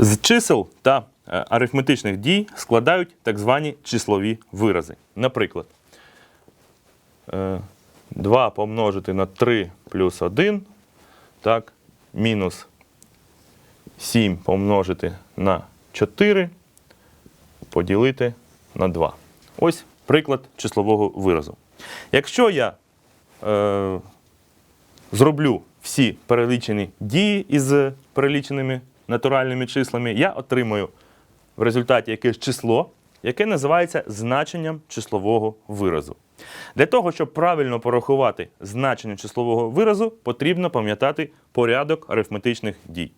З чисел та е, арифметичних дій складають так звані числові вирази. Наприклад, е, 2 помножити на 3 плюс 1, так, мінус 7 помножити на 4, поділити на 2. Ось приклад числового виразу. Якщо я е, зроблю всі перелічені дії із переліченими натуральними числами, я отримаю в результаті якесь число, яке називається значенням числового виразу. Для того, щоб правильно порахувати значення числового виразу, потрібно пам'ятати порядок арифметичних дій.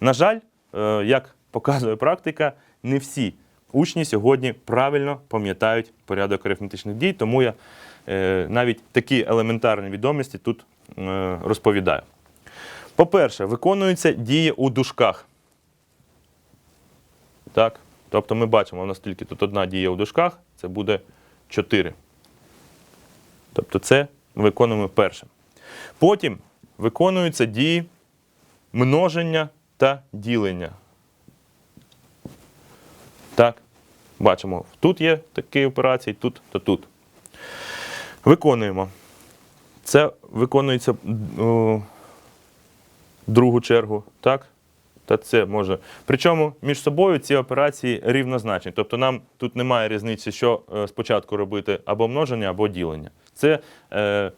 На жаль, е, як показує практика, не всі учні сьогодні правильно пам'ятають порядок арифметичних дій, тому я е, навіть такі елементарні відомості тут е, розповідаю. По-перше, виконуються дії у дужках. Так? Тобто ми бачимо, у тут одна дія у дужках, це буде 4. Тобто це виконуємо першим. Потім виконуються дії множення та ділення. Так, бачимо, тут є такі операції, тут та тут. Виконуємо. Це виконується о, другу чергу, так? Та це може. Причому між собою ці операції рівнозначні. Тобто нам тут немає різниці, що е, спочатку робити або множення, або ділення. Це е,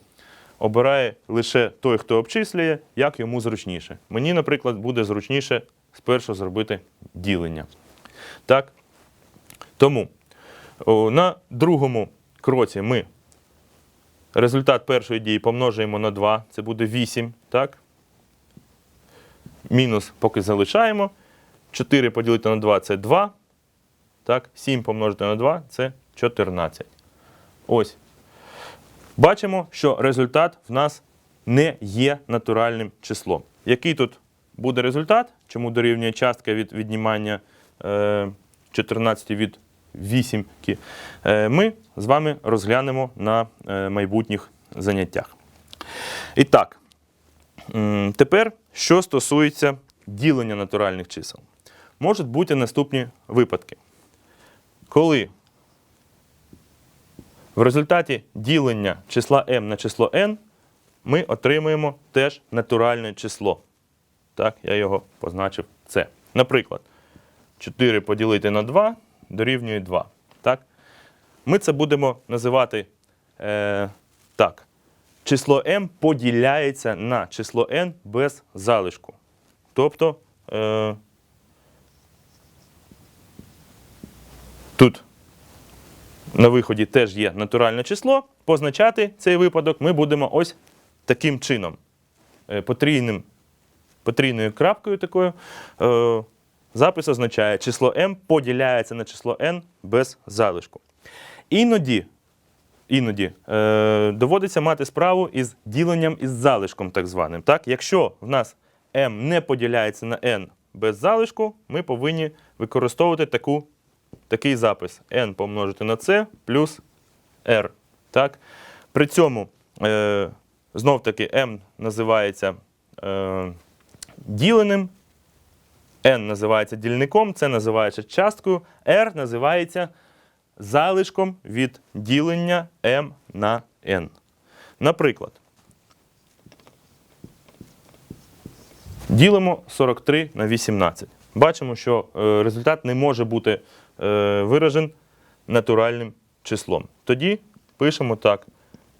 обирає лише той, хто обчислює, як йому зручніше. Мені, наприклад, буде зручніше спершу зробити ділення. Так? Тому о, на другому кроці ми результат першої дії помножуємо на 2, це буде 8. Так? Мінус поки залишаємо. 4 поділити на 2 це 2. Так? 7 помножити на 2 це 14. Ось. Бачимо, що результат в нас не є натуральним числом. Який тут буде результат? Чому дорівнює частка від віднімання е, 14 від 8? Е, ми з вами розглянемо на е, майбутніх заняттях. І так, тепер, що стосується ділення натуральних чисел. Можуть бути наступні випадки. Коли в результаті ділення числа m на число n ми отримуємо теж натуральне число. Так, я його позначив це. Наприклад, 4 поділити на 2 дорівнює 2. Так? Ми це будемо називати е, так. Число m поділяється на число n без залишку. Тобто е, тут на виході теж є натуральне число. Позначати цей випадок ми будемо ось таким чином. Е, Потрійним, потрійною крапкою такою. Е, Запис означає, число m поділяється на число n без залишку. Іноді, іноді е, доводиться мати справу із діленням із залишком, так званим. Так? Якщо в нас m не поділяється на n без залишку, ми повинні використовувати таку такий запис n помножити на c плюс r. Так? При цьому е, знов таки m називається е, діленим, n називається дільником, це називається часткою, r називається залишком від ділення m на n. Наприклад, ділимо 43 на 18. Бачимо, що е, результат не може бути е, виражен натуральним числом. Тоді пишемо так: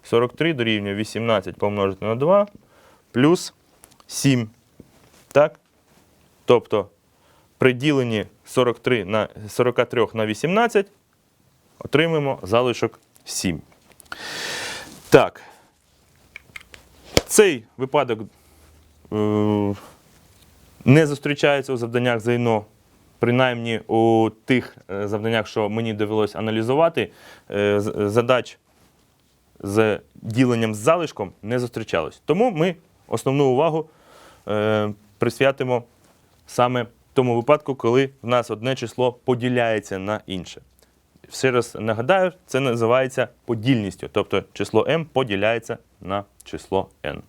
43 дорівнює 18 помножити на 2 плюс 7. Так? Тобто при діленні 43 на 43 на 18 отримаємо залишок 7. Так. Цей випадок е, не зустрічається у завданнях ЗНО, принаймні у тих е, завданнях, що мені довелось аналізувати, е, задач з діленням з залишком не зустрічалось. Тому ми основну увагу е, присвятимо саме тому випадку, коли в нас одне число поділяється на інше. Ще раз нагадаю, це називається подільністю, тобто число m поділяється на число n.